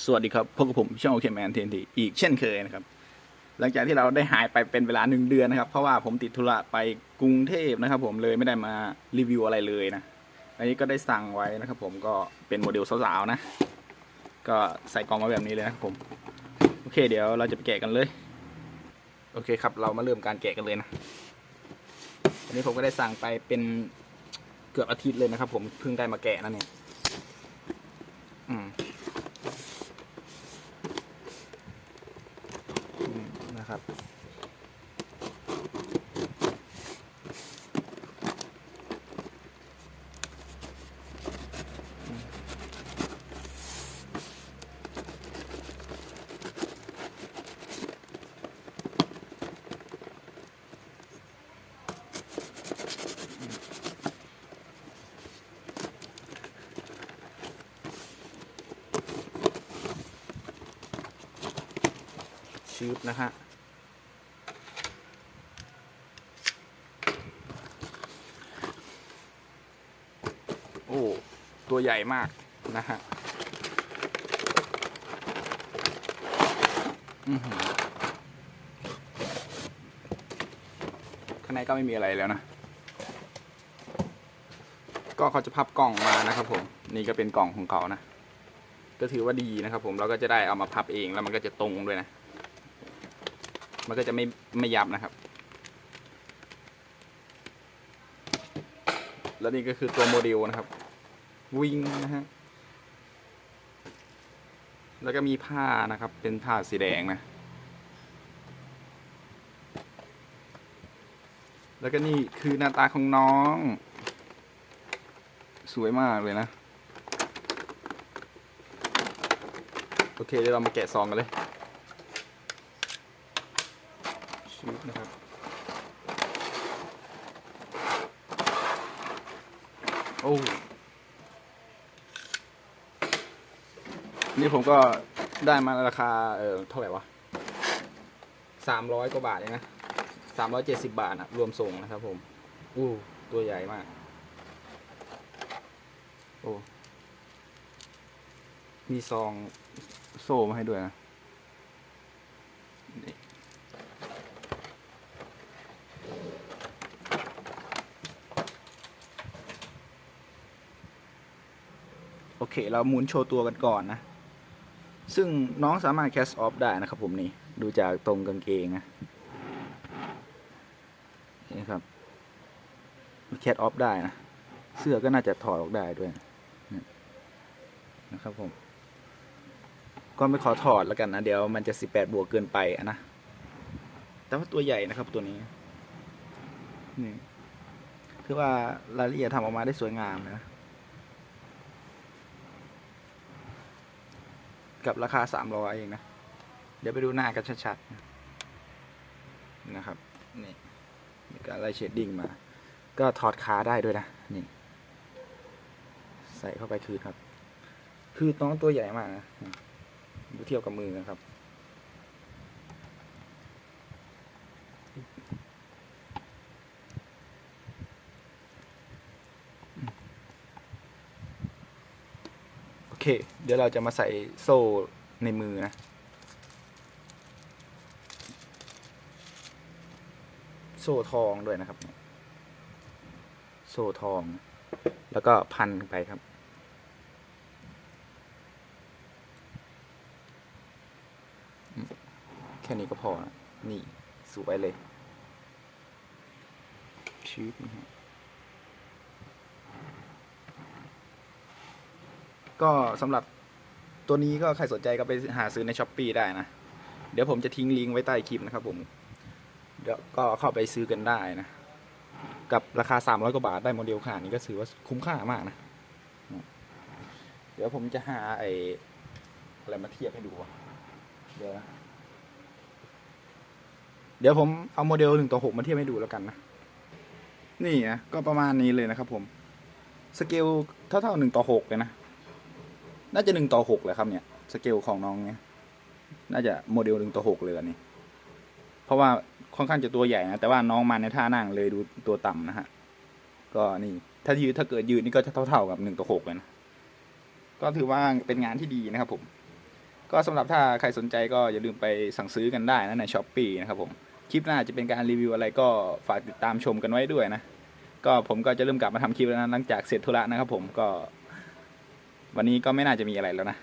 สวัสดีครับพบกับผมช่องโอเคแมนเทนทีอีกเช่นเคยนะครับ หลังจากที่เราได้หายไปเป็นเวลาหนึ่งเดือนนะครับ เพราะว่าผมติดธุระไปกรุงเทพนะครับ ผมเลยไม่ได้มารีวิวอะไรเลยนะ อันนี้ก็ได้สั่งไว้นะครับ ผมก็เป็นโมเดลสาวๆนะ ก็ใส่กล่องมาแบบนี้เลยนะครับผม โอเค เดี๋ยวเราจะไปแกะกันเลย โอเคครับ เรามาเริ่มการแกะกันเลยนะ อันนี้ผมก็ได้สั่งไปเป็นเกือบอาทิตย์เลยนะครับ ผมเพิ่งได้มาแกะนั่นเนี่ยอืม นะครับชืบนะฮะ อ้ตัวใหญ่มากนะฮะข้างในก็ไม่มีอะไรแล้วนะ ก็เขาจะพับกล่องมานะครับผม นี่ก็เป็นกล่องของเขานะ ก็ถือว่าดีนะครับผม เราก็จะได้เอามาพับเองแล้วมันก็จะตรงด้วยนะ มันก็จะไม่ไม่ยับนะครับ แล้วนี่ก็คือตัวโมเดลนะครับ วิงนะฮะ แล้วก็มีผ้านะครับ เป็นผ้าสีแดงนะ แล้วก็นี่คือหน้าตาของน้อง สวยมากเลยนะ โอเคเดี๋ยวเรามาแกะซองกันเลยชีสนะครับ โอ้นี่ผมก็ได้มาราคาเออเท่าไหร่วะสามร้อยกว่าบาทเองนะสามร้อยเจ็ดสิบาทนะรวมส่งนะครับผม อู้ตัวใหญ่มาก โอ้ มีซองโซ่มาให้ด้วยนะ โอเค เราหมุนโชว์ตัวกันก่อนนะ ซึ่งน้องสามารถแคสออฟได้นะครับผมนี่ ดูจากตรงกางเกงนะนี่ครับแคสออฟได้นะ เสื้อก็น่าจะถอดออกได้ด้วยนะครับผม ก็ไม่ขอถอดแล้วกันนะ เดี๋ยวมันจะสิบแปดบวกเกินไปนะ แต่ว่าตัวใหญ่นะครับตัวนี้ นี่ คือว่ารายละเอียดทำออกมาได้สวยงามนะ กับราคาสามร้อยเองนะ เดี๋ยวไปดูหน้ากันชัดๆนะครับ นี่มีการไล่เชดดิ้งมา ก็ถอดขาได้ด้วยนะ นี่ ใส่เข้าไปคืนครับ คือน้องตัวใหญ่มากนะดูเทียบกับมือนะครับ เค เดี๋ยวเราจะมาใส่โซ่ในมือนะโซ่ทองด้วยนะครับ โซ่ทอง แล้วก็พันไปครับ แค่นี้ก็พอนะนี่ สวยเลยชีสนะฮะ ก็สำหรับตัวนี้ก็ใครสนใจก็ไปหาซื้อในช้อปปีได้นะ เดี๋ยวผมจะทิ้งลิงก์ไว้ใต้คลิปนะครับผมเดี๋ยวก็เข้าไปซื้อกันได้นะ กับราคา 300 กว่าบาทได้โมเดลขนาดนี้ก็ถือว่าคุ้มค่ามากนะ เดี๋ยวผมจะหาไอ้อะไรมาเทียบให้ดูวะเดี๋ยวนะเดี๋ยวผมเอาโมเดลหนึ่งต่อหกมาเทียบให้ดูแล้วกันนะ นี่นะก็ประมาณนี้เลยนะครับผม สเกลเท่าเท่าหนึ่งต่อหกเลยนะ น่าจะหนึ่งต่อหกเลยครับเนี่ยสเกลของน้องเนี่ยน่าจะโมเดลหนึ่งต่อหกเลยนี่เพราะว่าค่อนข้างจะตัวใหญ่นะแต่ว่าน้องมาในท่านั่งเลยดูตัวต่ำนะฮะก็นี่ถ้ายืดถ้าเกิดยืดนี่ก็จะเท่าๆกับหนึ่งต่อหกเลยนะก็ถือว่าเป็นงานที่ดีนะครับผม ก็สำหรับถ้าใครสนใจก็อย่าลืมไปสั่งซื้อกันได้นะในช้อปปีนะครับผมคลิปหน้าจะเป็นการรีวิวอะไรก็ฝากติดตามชมกันไว้ด้วยนะ ก็ผมก็จะเริ่มกลับมาทำคลิปแล้วนะหลังจากเสร็จธุระนะครับผมก็ วันนี้ก็ไม่น่าจะมีอะไรแล้วนะ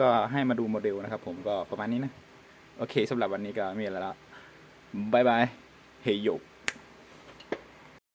ก็ให้มาดูโมเดลนะครับผมก็ประมาณนี้นะ โอเคสำหรับวันนี้ก็ไม่มีอะไรแล้วบายบายเฮยโย